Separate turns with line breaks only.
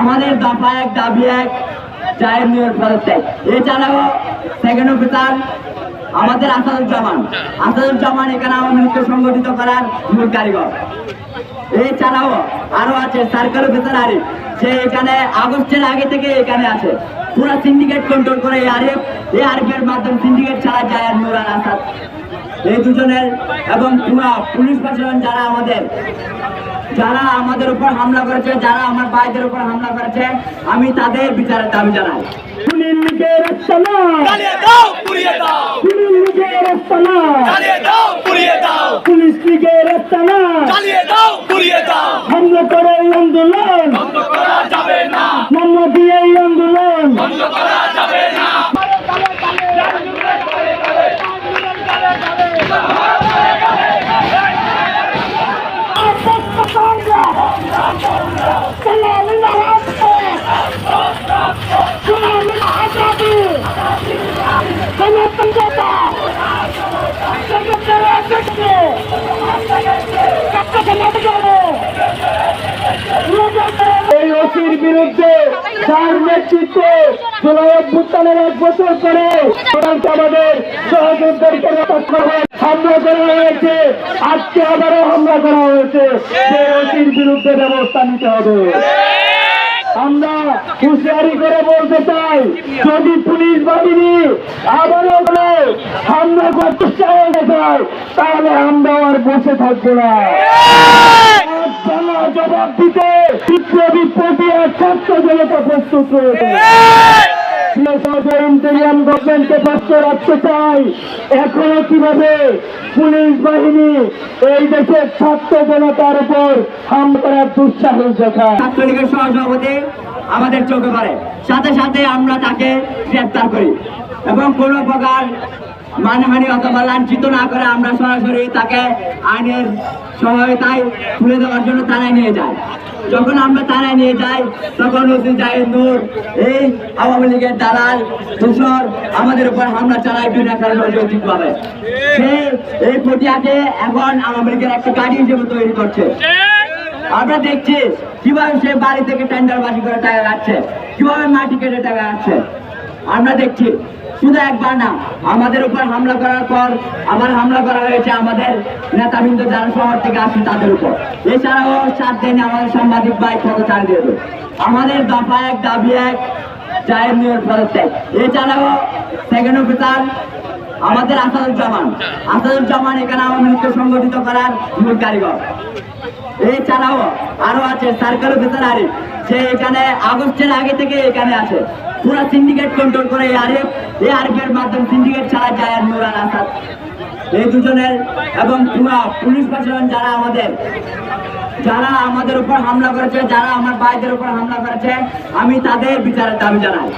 আমাদের দফা এক, দাবি এক চায়ের নিয়োগ পদত্যাগ এছাড়াও সেকেন্ড অফিসার আমাদের আসাদুজ্জামান। আসাদুজ্জামান এখানে আওয়ামী লীগকে সংগঠিত করার মূল কারিগর। এছাড়াও আরও আছে সার্কেল অফিসার আরিফ। সে এখানে আগস্টের আগে থেকে এখানে আছে। পুরো সিন্ডিকেট কন্ট্রোল করে এই আরিফ। এই আরিফের মাধ্যমে সিন্ডিকেট ছাড়া যায় নুর আর আসাদ। এই দুজনের এবং পুরা পুলিশ প্রশাসন যারা আমাদের যারা আমাদের উপর হামলা করেছে যারা আমার ভাইদের উপর হামলা করেছে আমি তাদের বিচারের দাবি জানাই।
পুলিশ লীগের হামলা
করে দাও পুড়িয়ে দাও
খুনির লীগের রচনা
চালিয়ে দাও পুড়িয়ে দাও
পুলিশ লীগের রচনা
চালিয়ে দাও পুড়িয়ে দাও
হামলা করে এই আন্দোলন
বন্ধ করা যাবে না
মামলা দিয়ে এই আন্দোলন
বন্ধ করা যাবে না
এই ওসির বিরুদ্ধে তার নেতৃত্বে জুলাই অভ্যুত্থানের এক বছর পরে আমাদের সহযোগীদেরকে করে হামলা করা হয়েছে। আজকে আবারও হামলা করা হয়েছে। সেই ওসির বিরুদ্ধে ব্যবস্থা নিতে হবে। আমরা হুঁশিয়ারি করে বলতে চাই, যদি পুলিশ বাহিনী আবারও করে হামলা করতে দেখায় তাহলে আমরা আর বসে থাকব না। জবাব দিতে বিপ্লবী ছাত্র জনতা প্রস্তুত রয়েছে। ইন্টেরিয়াম গভর্নমেন্টকে ব্যস্ত রাখতে চাই। এখনও কীভাবে পুলিশ বাহিনী এই দেশের ছাত্র জনতার উপর হাম করার দুঃসাহস দেখায়?
ছাত্রলীগের সহসভাপতি আমাদের চোখে পড়ে। সাথে সাথে আমরা তাকে গ্রেপ্তার করি এবং কোনো প্রকার মানহানি অথবা লাঞ্ছিত না করে আমরা সরাসরি তাকে আইনের সহায়তায় তুলে দেওয়ার জন্য থানায় নিয়ে যাই। যখন আমরা থানায় নিয়ে যাই, তখন ওসি জাহিদ নূর, এই আওয়ামী লীগের দালাল তুষর আমাদের উপর হামলা চালায় বিনা কারণে অযৌক্তিকভাবে। এই প্রক্রিয়াকে এখন আওয়ামী লীগের একটা গাড়ি হিসেবে তৈরি করছে। আমরা দেখছি কীভাবে সে বাড়ি থেকে টেন্ডার বাজি করে টাকা কাটছে, কীভাবে মাটি কেটে টাকা কাটছে। আমরা দেখছি শুধু একবার না, আমাদের উপর হামলা করার পর আবার হামলা করা হয়েছে আমাদের নেতাবৃন্দ যারা শহর থেকে আসে তাদের উপর। এছাড়াও সাত দিনে আমাদের সাংবাদিক ভাই দেবে। আমাদের দফা এক, দাবি এক চায়ের নিয়োগ পদত্যাগ। এছাড়াও সেকেন্ড অফিসার আমাদের আসাদুজ্জামান। আসাদুজ্জামান এখানে আওয়ামী লীগকে সংগঠিত করার মূল কারিগর। এছাড়াও আরও আছে সার্কেল অফিসার আরিফ। সে এখানে আগস্টের আগে থেকে এখানে আছে। পুরো সিন্ডিকেট কন্ট্রোল করে এই আরিফ এই আরএফের মাধ্যমে সিন্ডিকেট ছাড়া যায় আর নুরান আসাদ। এই দুজনের এবং পুরা পুলিশ প্রশাসন যারা আমাদের যারা আমাদের উপর হামলা করেছে, যারা আমার ভাইদের উপর হামলা করেছে, আমি তাদের বিচারের দাবি জানাই।